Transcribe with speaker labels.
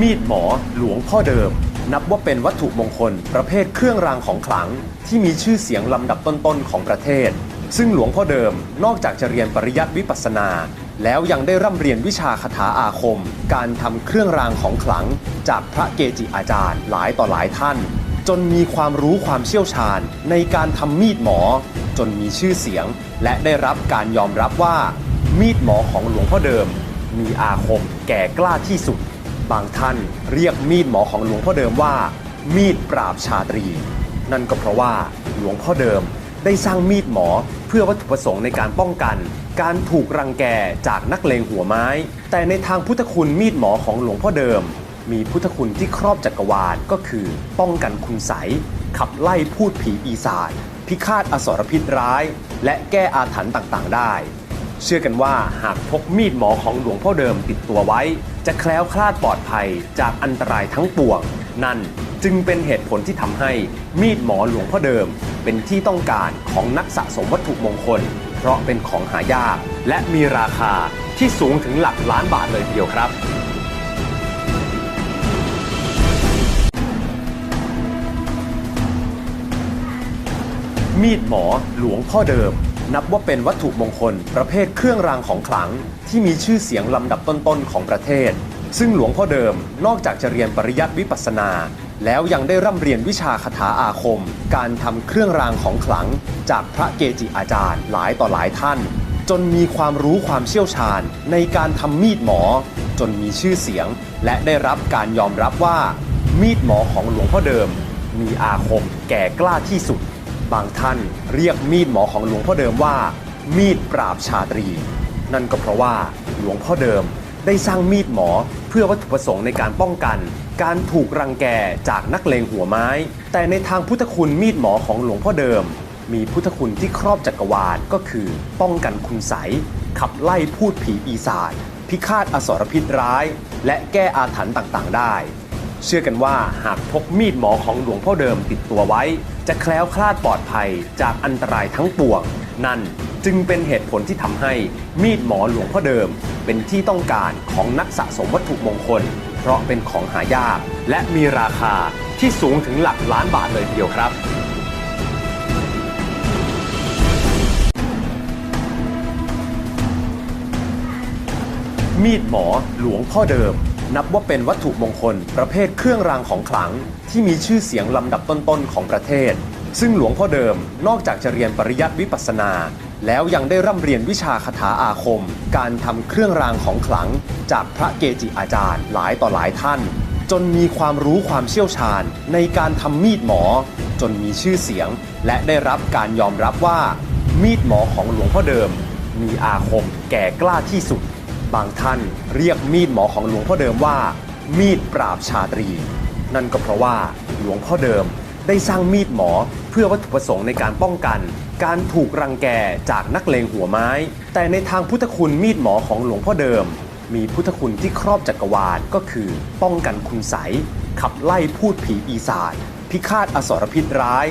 Speaker 1: มีดหมอหลวงพ่อเดิม นับว่าเป็นวัตถุมงคล ประเภทเครื่องรางของขลัง ที่มีชื่อเสียงลำดับต้นๆของประเทศ ซึ่งหลวงพ่อเดิมนอกจากจะเรียนปริยัติวิปัสสนา แล้วยังได้ร่ำเรียนวิชาคาถาอาคม การทำเครื่องรางของขลัง จากพระเกจิอาจารย์หลายต่อหลายท่าน จนมีความรู้ความเชี่ยวชาญ ในการทำมีดหมอ จนมีชื่อเสียง และได้รับการยอมรับว่า มีดหมอของหลวงพ่อเดิม มีอาคมแก่กล้าที่สุด บางท่านเรียกมีดหมอของหลวงพ่อเดิมว่า มีดปราบชาตรี นั่นก็เพราะว่าหลวงพ่อเดิมได้สร้างมีดหมอเพื่อวัตถุประสงค์ในการป้องกัน การถูกรังแกจากนักเลงหัวไม้ แต่ในทางพุทธคุณมีดหมอของหลวงพ่อเดิม มีพุทธคุณที่ครอบจักรวาลก็คือ ป้องกันคุณใสขับไล่พูดผีปีศาจพิฆาตอสรพิษร้าย และแก้อาถรรพ์ต่างๆ ได้ เชื่อกันว่าหากพกมีดหมอของหลวงพ่อเดิมติดตัวไว้ จะแคล้วคลาดปลอดภัยจากอันตรายทั้งปวง นั่นจึงเป็นเหตุผลที่ทำให้มีดหมอหลวงพ่อเดิม เป็นที่ต้องการของนักสะสมวัตถุมงคล เพราะเป็นของหายาก และมีราคาที่สูงถึงหลักล้านบาทเลยทีเดียวครับมีดหมอหลวงพ่อเดิม นับว่าเป็นวัตถุมงคล ประเภทเครื่องรางของขลัง ที่มีชื่อเสียงลำดับต้นๆของประเทศ ซึ่งหลวงพ่อเดิมนอกจากจะเรียนปริยัติวิปัสนา แล้วยังได้ร่ำเรียนวิชาคาถาอาคม การทำเครื่องรางของขลัง จากพระเกจิอาจารย์หลายต่อหลายท่าน จนมีความรู้ความเชี่ยวชาญในการทำมีดหมอ จนมีชื่อเสียง และได้รับการยอมรับว่า มีดหมอของหลวงพ่อเดิม มีอาคมแก่กล้าที่สุด บางท่านเรียกมีดหมอของหลวงพ่อเดิมว่า มีดปราบชาตรี นั่นก็เพราะว่าหลวงพ่อเดิมได้สร้างมีดหมอเพื่อวัตถุประสงค์ในการป้องกัน การถูกรังแกจากนักเลงหัวไม้ แต่ในทางพุทธคุณมีดหมอของหลวงพ่อเดิม มีพุทธคุณที่ครอบจักรวาลก็คือ ป้องกันคุณใสยขับไล่พูดผีปีศาจพิฆาตอสรพิษร้าย และแก้อาถรรพ์ต่างๆ ได้ เชื่อกันว่าหากพกมีดหมอของหลวงพ่อเดิมติดตัวไว้ จะแคล้วคลาดปลอดภัยจากอันตรายทั้งปวง นั่นจึงเป็นเหตุผลที่ทำให้มีดหมอหลวงพ่อเดิม เป็นที่ต้องการของนักสะสมวัตถุมงคล เพราะเป็นของหายาก และมีราคาที่สูงถึงหลักล้านบาทเลยทีเดียวครับมีดหมอหลวงพ่อเดิม นับว่าเป็นวัตถุมงคล ประเภทเครื่องรางของขลัง ที่มีชื่อเสียงลำดับต้นๆของประเทศ ซึ่งหลวงพ่อเดิมนอกจากจะเรียนปริยัติวิปัสสนา แล้วยังได้ร่ำเรียนวิชาคาถาอาคม การทำเครื่องรางของขลัง จากพระเกจิอาจารย์หลายต่อหลายท่าน จนมีความรู้ความเชี่ยวชาญ ในการทำมีดหมอ จนมีชื่อเสียง และได้รับการยอมรับว่า มีดหมอของหลวงพ่อเดิม มีอาคมแก่กล้าที่สุด บางท่านเรียกมีดหมอของหลวงพ่อเดิมว่า มีดปราบชาตรี นั่นก็เพราะว่าหลวงพ่อเดิมได้สร้างมีดหมอเพื่อวัตถุประสงค์ในการป้องกัน การถูกรังแกจากนักเลงหัวไม้ แต่ในทางพุทธคุณมีดหมอของหลวงพ่อเดิม มีพุทธคุณที่ครอบจักรวาลก็คือ ป้องกันคุณใสขับไล่พูดผีปีศาจพิฆาตอสรพิษร้าย